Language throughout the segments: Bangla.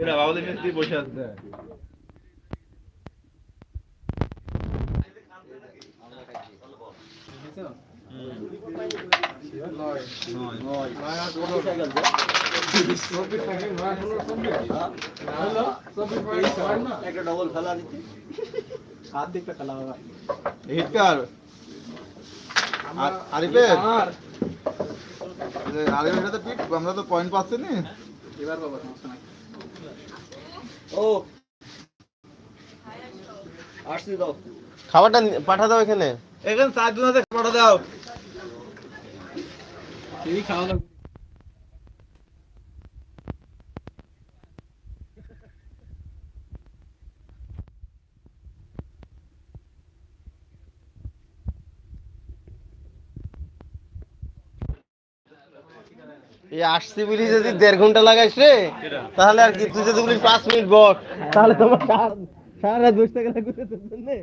এরা বাবাদের মিস্ত্রি বসে আছে। একটা ডবল খেলা দিতে আরিফের? আরিফের সাথে পিট আমরা তো পয়েন্ট পাচ্ছি না। এবার বাবা সমস্যা নাই। ও। আসছি দাও। খাবারটা পাঠা দাও এখানে। এখানে চারজন আছে খাবারটা দাও। খাওয়া দাও। এই আসছি বলি যদি দেড় ঘণ্টা লাগাইস রে, তাহলে আর কি, তুই যদি বলিস পাঁচ মিনিট বস তাহলে তোমার সারা রাত বসে গেলে ঘুরে তোর জন্যে।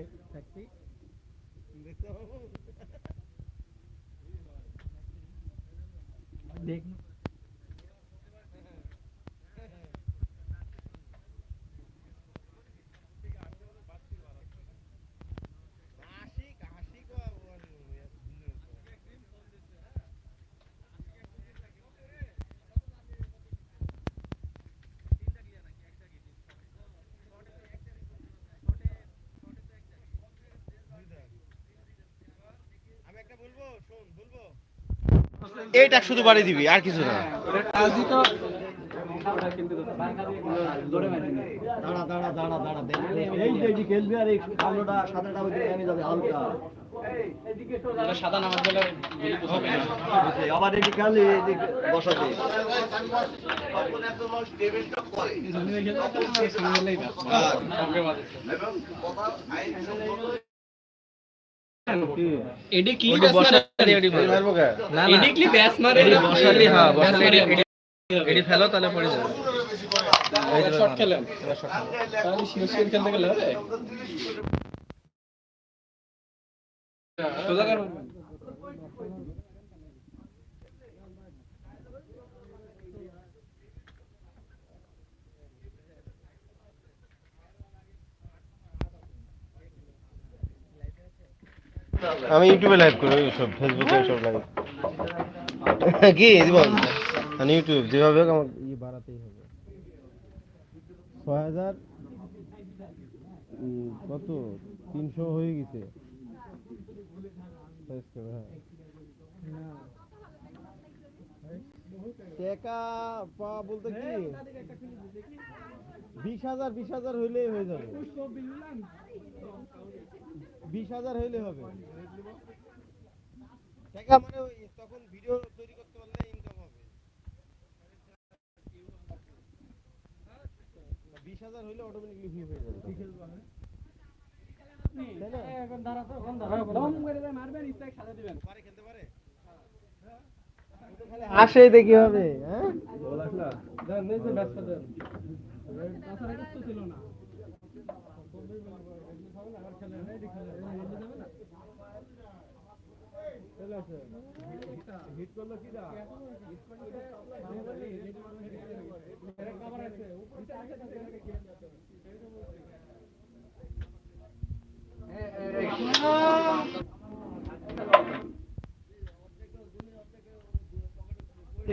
এইটা শুধু বাড়ি দিবি আর কিছু না। আবার এদিকে বসাতে এডি কি হ্যাঁ বসালি এডি এডি ফেলো তাহলে পড়ে যাবে। শর্ট খেলে তাহলে শিওর শিওর খেলতে গেলে হবে? সোজা আমি ইউটিউবে লাইভ করি ওই সব ফেসবুকে সব লাইভ কি? জীবন আমি ইউটিউব যেভাবে হোক আমার ইয়ে বাড়াতেই হবে। ছয় হাজার কত? তিনশো হয়ে গেছে। হ্যাঁ। টাকা পাওয়া বলতে কি? বিশ হাজার বিশ হাজার হইলেই হয়ে যাবে। বিশ হাজার হইলে হবে। টাকা মানে ওই তখন ভিডিও তৈরি করতে পারলে ইনকাম হবে। বিশ হাজার হইলে অটোমেটিকলি ভিউ হয়ে যাবে? আসে দেখি হবে হ্যাঁ?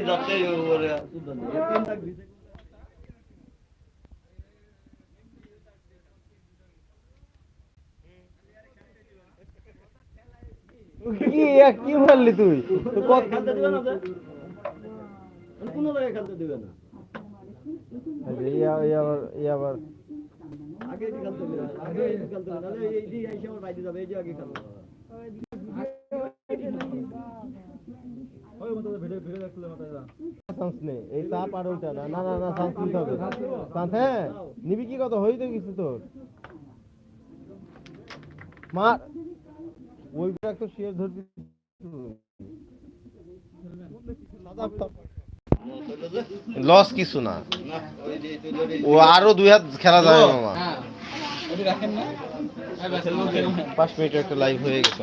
যাচ্ছে ওরে সুন্দর তিন লাখ দিছে কি কি তুই তো কত খেলতে দিবে না কোনো জায়গায় খেলতে দিবে না। এই আ- এই আবার এই আবার আগে খেলতে দিবে। আগে খেলতে দিবে। এই দিকে এসে আমার বাইরে যাবে এই যে আগে খেলবে ওই মতো ভিডিও ভিডিও দেখলে মাথায় যা চান্স নেই। এই চাপ আর ওইটা না। না না না চান্স নিতে হবে। চান্স হ্যাঁ। নিবি কি কত হই তো কিছু তোর। মার। ওই তো শেয়ার ধরবি। লস কিছু না। ও আরও দুই হাত খেলা যাবে মামা হ্যাঁ। পাঁচ মিনিট একটা লাইভ হয়ে গেছে।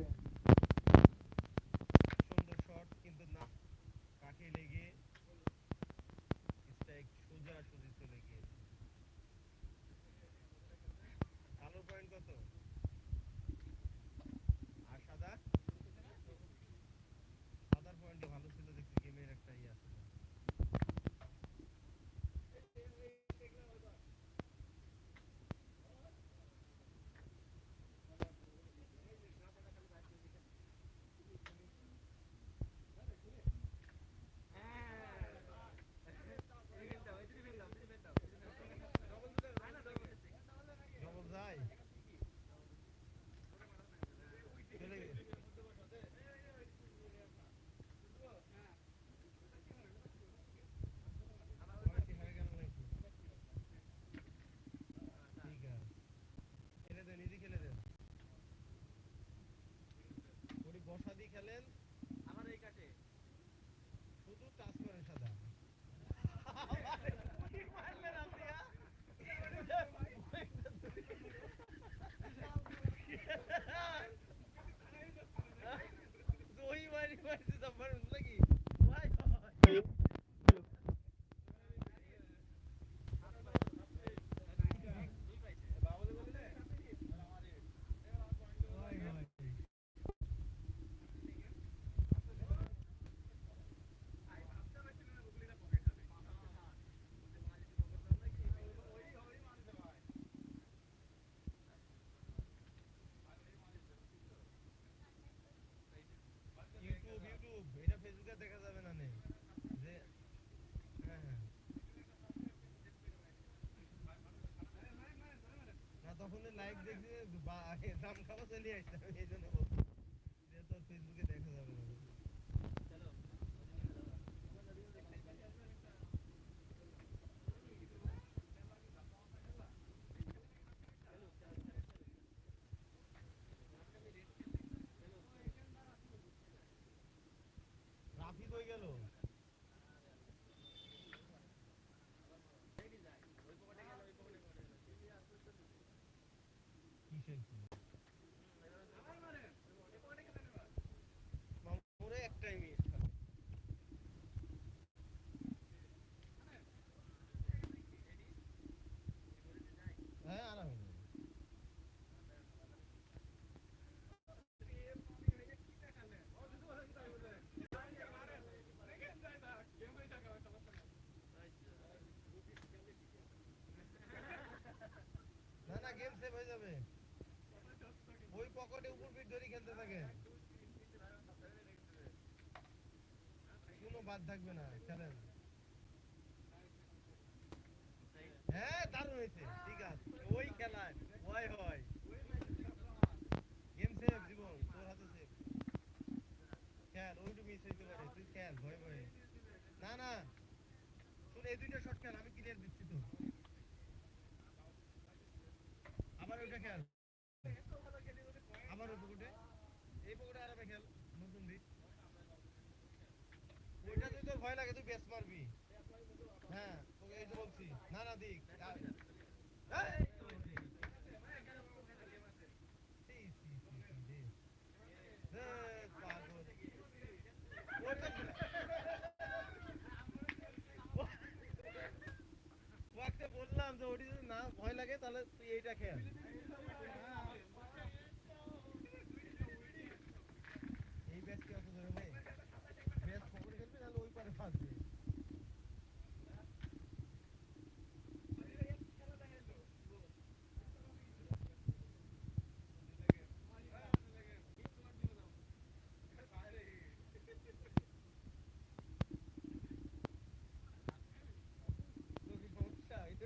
ফোনে লাইক দেখে দাম খাওয়া চলে আসতাম এই জন্য thinking ধরে খেলতে থাকে। কোনো বাদ থাকবে না, খেলেন। হ্যাঁ দারুণ হয়েছে, ঠিক আছে। ওই খেলায় ভয় হয়। গেম সেভ জীবন, তোর হাতে সেভ খেল ওইটু তুই খেল, ভয় ভয়ে। না না। শুনে, এই দুইটা শর্ট খেল, আমি ক্লিয়ার দিচ্ছি। ভয় লাগে, তুই বেশ মারবি। হ্যাঁ তোকে এই তো বলছি না না দিক বললাম যে ওটি যদি না ভয় লাগে, তাহলে তুই এইটা খেয়াল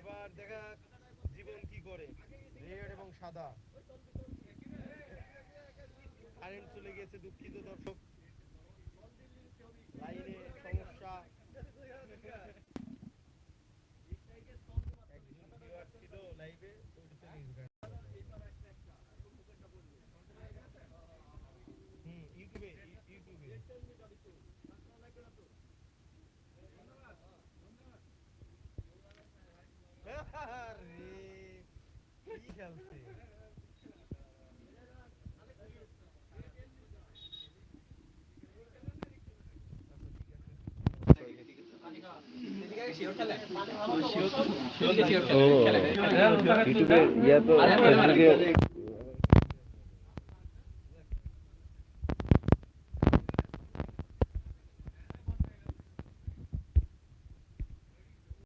এবার দেখা জীবন কি করে রেড এবং সাদা। কারেন্ট চলে গেছে দুঃখিত দর্শক। লাইনে সমস্যা। হুম ইউটিউবে ইয়া তো